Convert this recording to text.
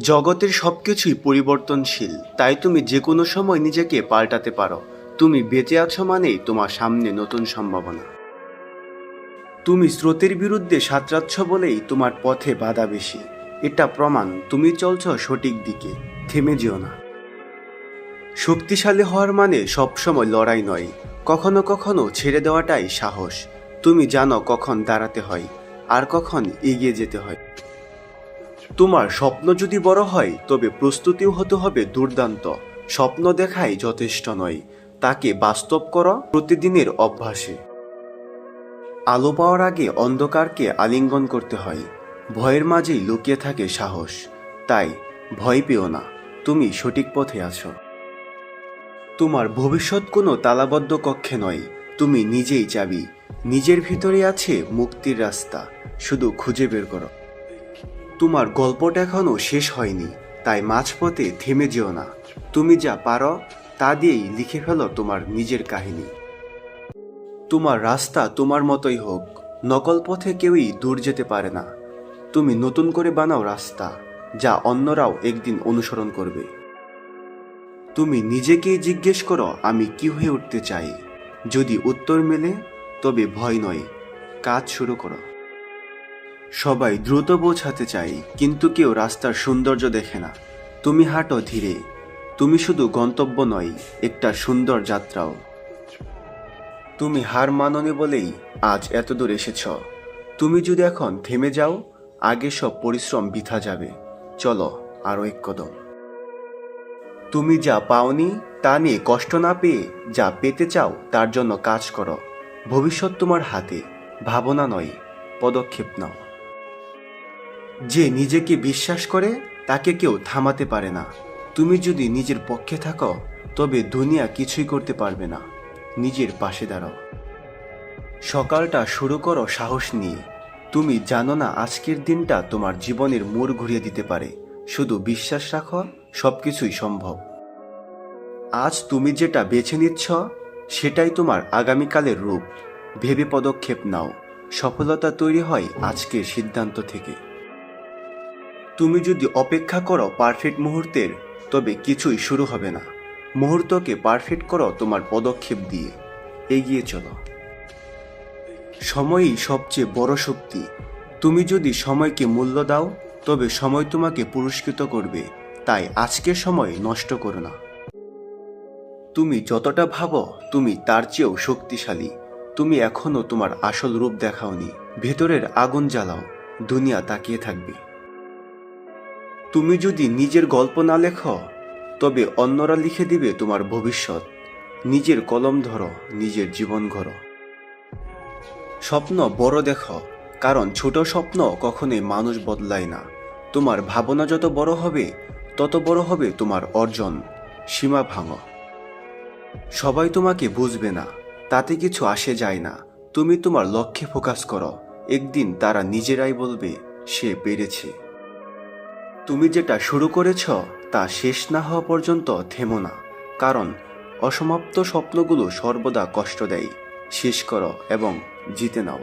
জগতের সবকিছুই পরিবর্তনশীল। তাই তুমি যে কোনো সময় নিজেকে পাল্টাতে পারো। তুমি বেঁচে আছো মানেই তোমার সামনে নতুন সম্ভাবনা। তুমি স্রোতের বিরুদ্ধে সাঁতরাচ্ছ বলেই তোমার পথে বাধা বেশি। এটা প্রমাণ, তুমি চলছ সঠিক দিকে, থেমে যেও না। শক্তিশালী হওয়ার মানে সবসময় লড়াই নয়। কখনো কখনো ছেড়ে দেওয়াটাই সাহস। তুমি জানো কখন দাঁড়াতে হয়, আর কখন এগিয়ে যেতে হয়। তোমার স্বপ্ন যদি বড় হয়, তবে প্রস্তুতিও হতে হবে দুর্দান্ত। স্বপ্ন দেখাই যথেষ্ট নয়, তাকে বাস্তব করো প্রতিদিনের অভ্যাসে। আলো পাওয়ার আগে অন্ধকারকে আলিঙ্গন করতে হয়, ভয়ের মাঝেই লুকিয়ে থাকে সাহস। তাই ভয় পেও না, তুমি সঠিক পথে আছো। তোমার ভবিষ্যৎ কোনো তালাবদ্ধ কক্ষে নয়, তুমি নিজেই চাবি, নিজের ভিতরে আছে মুক্তির রাস্তা, শুধু খুঁজে বের করো। তোমার গল্পটা এখনও শেষ হয়নি, তাই মাঝপথে থেমে যেও না। তুমি যা পারো, তা দিয়েই লিখে ফেলো তোমার নিজের কাহিনী। তোমার রাস্তা তোমার মতোই হোক, নকল পথে কেউই দূর যেতে পারে না। তুমি নতুন করে বানাও রাস্তা, যা অন্যরাও একদিন অনুসরণ করবে। তুমি নিজেকেই জিজ্ঞেস করো, আমি কি হয়ে উঠতে চাই? যদি উত্তর মেলে, তবে ভয় নয়, কাজ শুরু করো। সবাই দ্রুত পৌঁছাতে চাই, কিন্তু কেউ রাস্তার সৌন্দর্য দেখে না। তুমি হাঁটো ধীরে। তুমি শুধু গন্তব্য নয়, একটা সুন্দর যাত্রাও। তুমি হার মাননি বলেই আজ এত দূর এসেছ। তুমি যদি এখন থেমে যাও, আগে সব পরিশ্রম বৃথা যাবে। চলো আরও এক কদম। তুমি যা পাওনি, তা নিয়ে কষ্ট না পেয়ে যা পেতে চাও, তার জন্য কাজ করো। ভবিষ্যৎ তোমার হাতে। ভাবনা নয়, পদক্ষেপ নাও। যে নিজেকে বিশ্বাস করে, তাকে কেউ থামাতে পারে না। তুমি যদি নিজের পক্ষে থাকো, তবে দুনিয়া কিছুই করতে পারবে না। নিজের পাশে দাঁড়াও। সকালটা শুরু করো সাহস নিয়ে। তুমি জানো না আজকের দিনটা তোমার জীবনের মোড় ঘুরিয়ে দিতে পারে। শুধু বিশ্বাস রাখো, সবকিছুই সম্ভব। আজ তুমি যেটা বেছে নিচ্ছ, সেটাই তোমার আগামীকালের রূপ। ভেবে পদক্ষেপ নাও। সফলতা তৈরি হয় আজকের সিদ্ধান্ত থেকে। তুমি যদি অপেক্ষা করো পারফেক্ট মুহূর্তের, তবে কিছুই শুরু হবে না। মুহূর্তকে পারফেক্ট করো তোমার পদক্ষেপ দিয়ে। এগিয়ে চলো। সময়ই সবচেয়ে বড় শক্তি। তুমি যদি সময়কে মূল্য দাও, তবে সময় তোমাকে পুরস্কৃত করবে। তাই আজকে সময় নষ্ট করো না। তুমি যতটা ভাবো, তুমি তার চেয়েও শক্তিশালী। তুমি এখনও তোমার আসল রূপ দেখাওনি। ভেতরের আগুন জ্বালাও। দুনিয়া তাকিয়ে থাকবে। তুমি যদি নিজের গল্প না লেখো, তবে অন্যরা লিখে দিবে তোমার ভবিষ্যৎ। নিজের কলম ধরো, নিজের জীবন ঘরো। স্বপ্ন বড় দেখো, কারণ ছোট স্বপ্ন কখনোই মানুষ বদলায় না। তোমার ভাবনা যত বড় হবে, তত বড় হবে তোমার অর্জন। সীমা ভাঙো। সবাই তোমাকে বুঝবে না, তাতে কিছু আসে যায় না। তুমি তোমার লক্ষ্যে ফোকাস করো। একদিন তারা নিজেরাই বলবে, সে পেরেছে। তুমি যেটা শুরু করেছ, তা শেষ না হওয়া পর্যন্ত থেমো না। কারণ অসমাপ্ত স্বপ্নগুলো সর্বদা কষ্ট দেয়। শেষ করো এবং জিতে নাও।